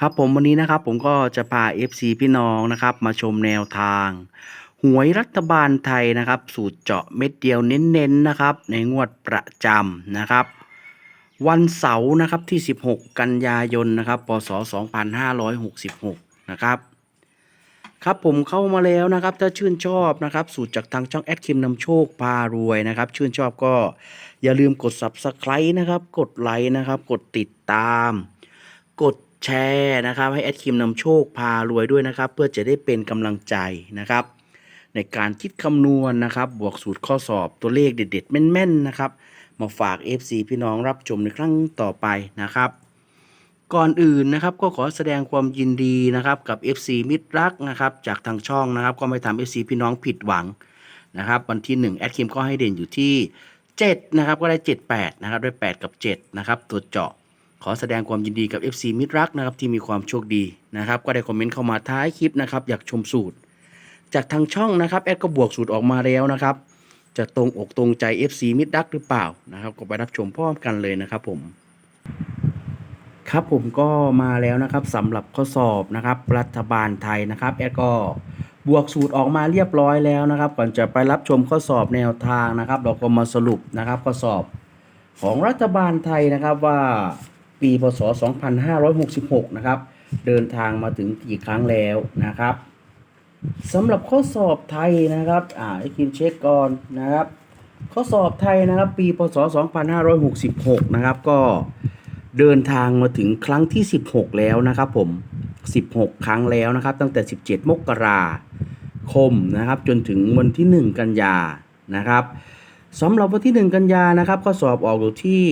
ครับผมวันนี้นะครับผมก็จะพา FC พี่น้องนะครับ มาชมแนวทาง หวยรัฐบาลไทยนะครับ สูตรเจาะเม็ดเดียวเน้นๆนะครับ ในงวดประจำนะครับ วันเสาร์นะครับที่ 16 กันยายนนะครับพศ2566 นะครับครับผมเข้ามาแล้วนะครับ ถ้าชื่นชอบนะครับ สูตรจากทางช่องแอดคิมนำโชคพารวยนะครับ ชื่นชอบก็อย่าลืมกด subscribe นะครับ กดไลค์นะครับ กดติดตาม กด แชร์นะครับ ให้แอดคิมนำโชคพารวยด้วยนะครับ เพื่อจะได้เป็นกำลังใจนะครับ ในการคิดคำนวณนะครับ บวกสูตรข้อสอบตัวเลขเด็ด ๆ แม่นๆนะครับ มาฝาก FC พี่น้องรับชมในครั้งต่อไปนะครับ ก่อนอื่นนะครับก็ขอแสดงความยินดีนะครับกับ FC มิตรรักนะครับจากทางช่องนะครับ ก็ไม่ทำ FC พี่น้องผิดหวังนะครับวันที่1แอดคิมก็ให้เด่นอยู่ที่7นะครับก็ได้ 78นะครับด้วย8กับ7นะครับตัวเจาะ ขอแสดงความยินดีกับ FC มิตรรักนะครับที่มีความโชคดีนะครับ ก็ได้คอมเมนต์เข้ามาท้ายคลิปนะครับ อยากชมสูตร จากทางช่องนะครับแอดก็บวกสูตรออกมาแล้วนะครับ จะตรงอกตรงใจ FC มิตรรักหรือเปล่านะครับ ก็ไปรับชมพร้อมกันเลยนะครับผม ครับผมก็มาแล้วนะครับสำหรับข้อสอบนะครับ รัฐบาลไทยนะครับแอดก็บวกสูตรออกมาเรียบร้อยแล้วนะครับ ก่อนจะไปรับชมข้อสอบแนวทางนะครับ เราก็มาสรุปนะครับข้อสอบของรัฐบาลไทยนะครับว่า ปีพศ 2566 นะครับ เดินทางมาถึงกี่ครั้งแล้วนะครับสำหรับข้อสอบไทยนะครับ อ่าให้คิมเช็คก่อนนะครับ ข้อสอบไทยนะครับ ปีพศ 2566 นะครับ ก็เดินทางมาถึงครั้งที่ 16 แล้วนะครับผม 16 ครั้งแล้วนะครับ ตั้งแต่ 17 มกราคมนะครับ จนถึงวันที่ 1 กันยานะครับสำหรับวันที่ 1 กันยานะครับก็สอบออกอยู่ที่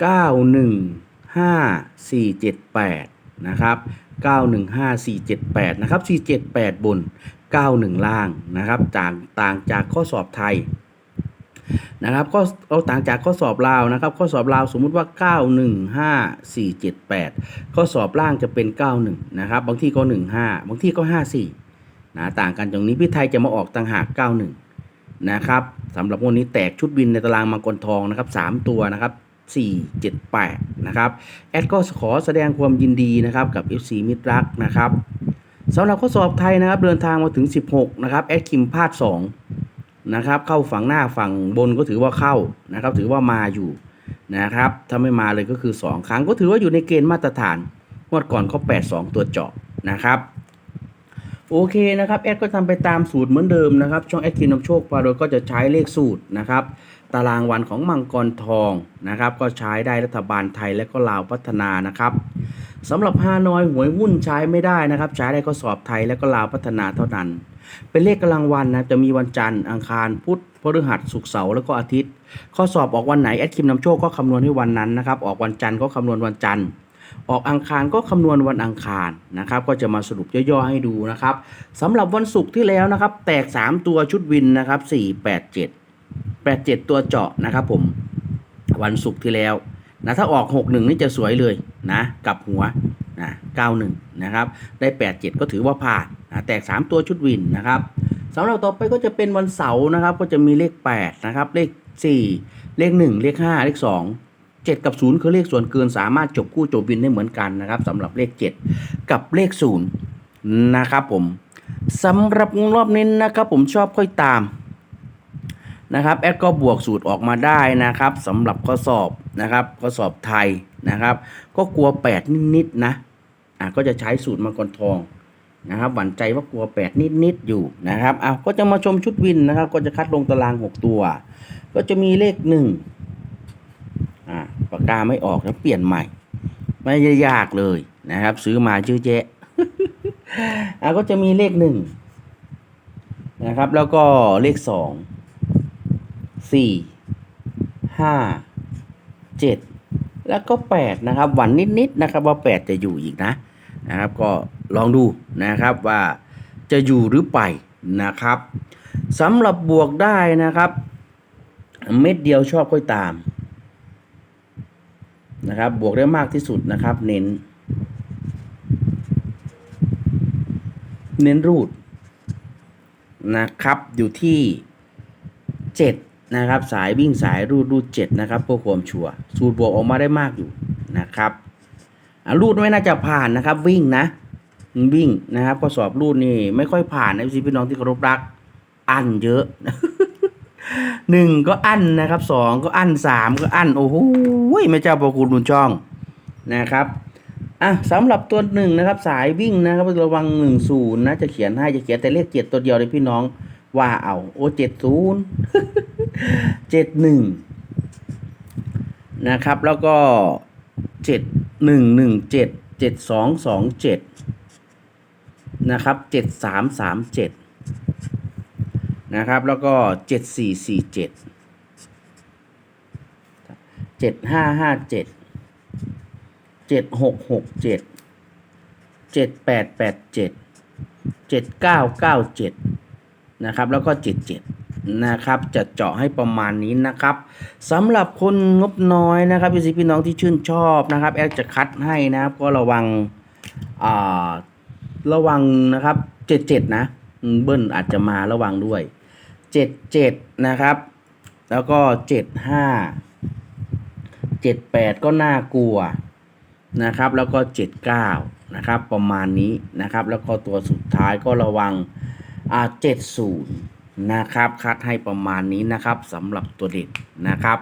915478 นะครับ 915478 นะครับ 478 บน 91 ล่างนะครับต่างต่างจากข้อสอบไทยนะครับก็เอาต่างจากข้อสอบลาวนะครับ ข้อสอบลาวสมมุติว่า 915478 ข้อสอบล่างจะเป็น 91 นะครับ บางที่ก็ 15 บางที่ก็ 54 นะต่างกันตรงนี้พี่ไทยจะมาออกต่างหาก 91 นะครับสำหรับวันนี้แตกชุดบินในตารางมังกรทองนะครับ 3 ตัวนะครับ 4 7 8 นะครับแอดก็ขอแสดงความยินดีนะครับกับ FC มิตรรักนะครับสำหรับข้อสอบไทยนะครับเดินทางมาถึง 16 นะครับแอดคิมพลาด2นะครับเข้าฝั่งหน้าฝั่งบนก็ถือว่าเข้านะครับถือว่ามาอยู่นะครับถ้าไม่มาเลยก็คือ 2 ครั้งก็ถือว่าอยู่ในเกณฑ์มาตรฐานงวดก่อนเขา8 2 ตัวเจาะนะครับโอเคนะครับแอดก็ทำไปตามสูตรเหมือนเดิมนะครับช่องแอดคินนำโชคพาโดยก็จะใช้เลขสูตรนะครับ ตารางวันของมังกรทองนะครับก็ใช้ได้รัฐบาลไทยและก็ลาวพัฒนานะครับสำหรับฮานอยหวยหุ้นใช้ไม่ได้นะครับ ใช้ได้ข้อสอบไทยและก็ลาวพัฒนาเท่านั้น เป็นเลขกำลังวันนะจะมีวันจันทร์อังคารพุธพฤหัสศุกร์เสาร์แล้วก็อาทิตย์ ข้อสอบออกวันไหนแอดคิมนำโชคก็คำนวณให้วันนั้นนะครับ ออกวันจันทร์ก็คำนวณวันจันทร์ออกอังคารก็คำนวณวันอังคารนะครับ ก็จะมาสรุปย่อๆให้ดูนะครับสำหรับวันศุกร์ที่แล้วนะครับ แตก 3 ตัวชุดวินนะครับ4 8 7 8 7 ตัวเจาะนะครับผมวันศุกร์ที่แล้วนะถ้าออก 6 1 นี่จะสวยเลยนะกับหัวนะ91 นะครับ ได้ 8 7 ก็ถือว่าผ่านนะแตก 3 ตัวชุดวินนะครับสำหรับต่อไปก็จะเป็นวันเสาร์นะครับ ก็จะมีเลข 8 นะครับ เลข 4 เลข 1 เลข 5 เลข 2 7 กับ 0 คือเลขส่วนเกินสามารถจบคู่จบวินได้เหมือนกันนะครับสำหรับเลข 7 กับเลข 0 นะครับผมสำหรับรอบนี้นะครับผมชอบค่อยตาม นะครับแอดก็บวกสูตรออกมาได้นะครับสำหรับข้อสอบนะครับข้อสอบไทยนะครับ ก็กลัว 8 นิดๆนะอะก็จะใช้สูตรมังกรทองนะครับหวั่นใจว่ากลัว 8 นิดๆอยู่นะครับอะก็จะมาชมชุดวินนะครับ ก็จะคัดลงตาราง 6 ตัว ก็จะมีเลข1อ่าปากกาไม่ออกแล้วเปลี่ยนใหม่ ไม่ได้ยากเลยนะครับ ซื้อมาเยอะแยะอ่าก็จะมีเลขหนึ่งนะครับแล้วก็เลขสอง สี่ห้าเจ็ดแล้วก็8นะครับหวันนิดๆนะครับว่า8จะอยู่อีกนะนะครับก็ลองดูนะครับว่าจะอยู่หรือไปนะครับสำหรับบวกได้นะครับ เม็ดเดียวชอบค่อยตามนะครับบวกได้มากที่สุดนะครับ เน้น เน้นรูดนะครับอยู่ที่7 นะครับ สายวิ่งสายรูดรูด7นะครับเพื่อความชัวร์สูตรบวกออกมาได้มากอยู่นะครับอะรูดไม่น่าจะผ่านนะครับ วิ่งนะ วิ่งนะครับข้อสอบรูดนี่ไม่ค่อยผ่านนะพี่น้องที่เคารพรัก อันเยอะหนึ่งก็อันนะครับสองก็อันสามก็อันโอ้โหไม่เจ้าประคุณบุญช่องนะครับอะสำหรับตัวหนึ่งนะครับ สายวิ่งนะครับระวังหนึ่งศูนย์นะจะเขียนให้จะเขียนแต่เลขเจ็ดตัวเดียวเลยพี่น้องว่าเอาโอเจ็ดศูนย์ เจ็ดหนึ่งนะครับ แล้วก็เจ็ดหนึ่งหนึ่งเจ็ดเจ็ดสองสองเจ็ดนะครับเจ็ดสามสามเจ็ดนะครับ แล้วก็เจ็ดสี่สี่เจ็ดเจ็ดห้าห้าเจ็ดเจ็ดหกหกเจ็ดเจ็ดแปดแปดเจ็ดเจ็ดเก้าเก้าเจ็ดนะครับ แล้วก็เจ็ดเจ็ด นะครับจะเจาะให้ประมาณนี้นะครับสำหรับคนงบน้อยนะครับพี่พี่น้องที่ชื่นชอบนะครับแอดจะคัดให้นะครับก็ระวังอ่าระวังนะครับเจ็ดเจ็ดนะเบิ้ลอาจจะมาระวังด้วยเจ็ดเจ็ดนะครับ แล้วก็เจ็ดห้าเจ็ดแปดก็น่ากลัวนะครับแล้วก็เจ็ดเก้านะครับประมาณนี้นะครับแล้วก็ตัวสุดท้ายก็ระวังอ่าเจ็ดศูนย์ นะครับคัดให้ประมาณนี้นะครับสำหรับตัวเด็ดนะครับ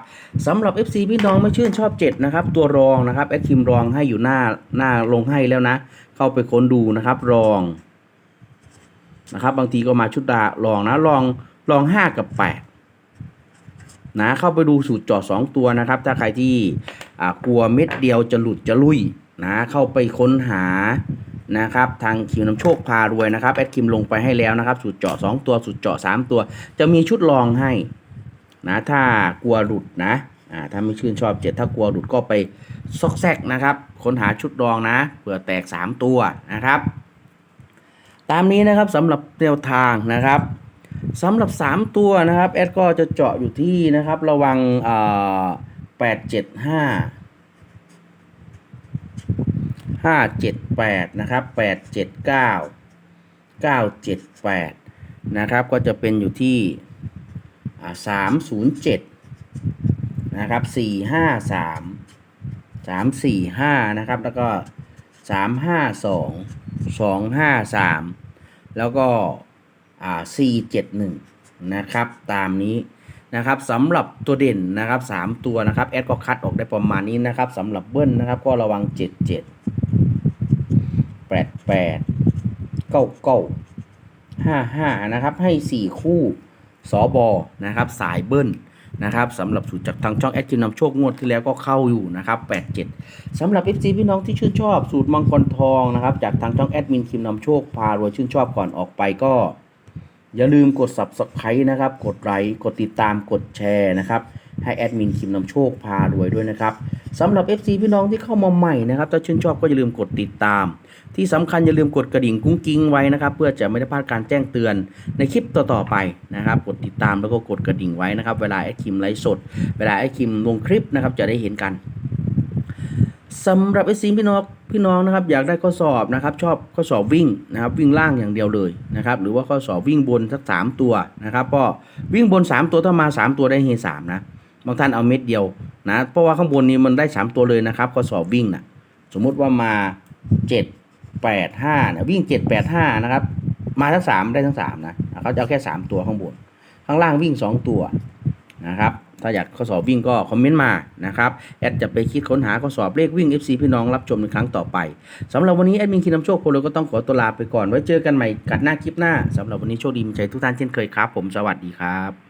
สำหรับ FC พี่น้องไม่ชื่นชอบ7นะครับตัวรองนะครับแอดคิมรองให้อยู่หน้าหน้าลงให้แล้วนะ เข้าไปค้นดูนะครับรองนะครับบางทีก็มาชุดดารองนะรองรอง 5 กับ 8 นะเข้าไปดูสูตรจาะ2ตัวนะครับ ถ้าใครที่กลัวเม็ดเดียวจะหลุดจะลุยนะเข้าไปค้นหา นะครับ ทางคิวนำโชคพารวยนะครับแอดคิมลงไปให้แล้วนะครับ สูตรเจาะ2ตัว สูตรเจาะ3ตัว จะมีชุดรองให้นะถ้ากลัวหลุดนะอ่าถ้าไม่ชื่นชอบเจ็ดถ้ากลัวหลุดก็ไปซอกแซกนะครับค้นหาชุดรองนะเผื่อแตก 3 ตัวนะครับ ตามนี้นะครับสำหรับแนวทางนะครับสำหรับ 3 ตัวนะครับแอดก็จะเจาะอยู่ที่นะครับ ระวังแปดเจ็ดห้า ห้าเจ็ดแปดนะครับแปดเจ็ดเก้าเก้าเจ็ดแปดนะครับ ก็จะเป็นอยู่ที่สามศูนย์เจ็ดนะครับสี่ห้าสามสามสี่ห้านะครับ แล้วก็สามห้าสองสองห้าสามแล้วก็อ่าสี่เจ็ดหนึ่งนะครับ ตามนี้นะครับสำหรับตัวเด่นนะครับสามตัวนะครับ แอดก็คัดออกได้ประมาณนี้นะครับสำหรับเบิ้ลนะครับ ก็ระวังเจ็ดเจ็ด แปดแปดเก้าเก้าห้าห้านะครับ ให้สี่คู่สอบอนะครับ สายเบิ้ลนะครับสำหรับสูตรจากทางช่องแอดจินนำโชคงวดที่แล้วก็เข้าอยู่นะครับ87สำหรับ FC พี่น้องที่ชื่นชอบสูตรมังกรทองนะครับจากทางช่องแอดมินคิมนำโชคพารวยชื่นชอบก่อนออกไปก็ อย่าลืมกด subscribe นะครับ กดไลค์กดติดตามกดแชร์นะครับ ให้แอดมินคิมนำโชคพารวยด้วยนะครับ สำหรับ FC พี่น้องที่เข้ามาใหม่นะครับถ้าชื่นชอบก็อย่าลืมกดติดตาม ที่สำคัญอย่าลืมกดกระดิ่งกุ้งกิ้งไว้นะครับ เพื่อจะไม่ได้พลาดการแจ้งเตือนในคลิปต่อๆไปนะครับ กดติดตามแล้วก็กดกระดิ่งไว้นะครับ เวลาแอคิมไลฟ์สด เวลาแอคิมลงคลิปนะครับจะได้เห็นกันสำหรับไอซีพี่น้องพี่น้องนะครับอยากได้ข้อสอบนะครับ ชอบข้อสอบวิ่งนะครับ วิ่งล่างอย่างเดียวเลยนะครับ หรือว่าข้อสอบวิ่งบนสักสามตัวนะครับก็วิ่งบนสามตัวถ้ามาสามตัวได้เฮสามนะบางท่านเอาเม็ดเดียว นะเพราะว่าข้างบนนี้มันได้สามตัวเลยนะครับข้อสอบวิ่งนะสมมุติว่ามาเจ็ดแปดห้านะวิ่งเจ็ดแปดห้านะครับ มาทั้งสามได้ทั้งสามนะเขาจะเอาแค่สามตัวข้างบน ข้างล่างวิ่งสองตัวนะครับถ้าอยากข้อสอบวิ่งก็คอมเมนต์มานะครับแอดจะไปคิดค้นหาข้อสอบเลขวิ่ง FC พี่น้องรับชมในครั้งต่อไปสำหรับวันนี้แอดมินคินนำโชคโพลก็ต้องขอตัวลาไปก่อนไว้เจอกันใหม่กัดหน้าคลิปหน้าสำหรับวันนี้โชคดีมีใจทุกท่านเช่นเคยครับ ผมสวัสดีครับ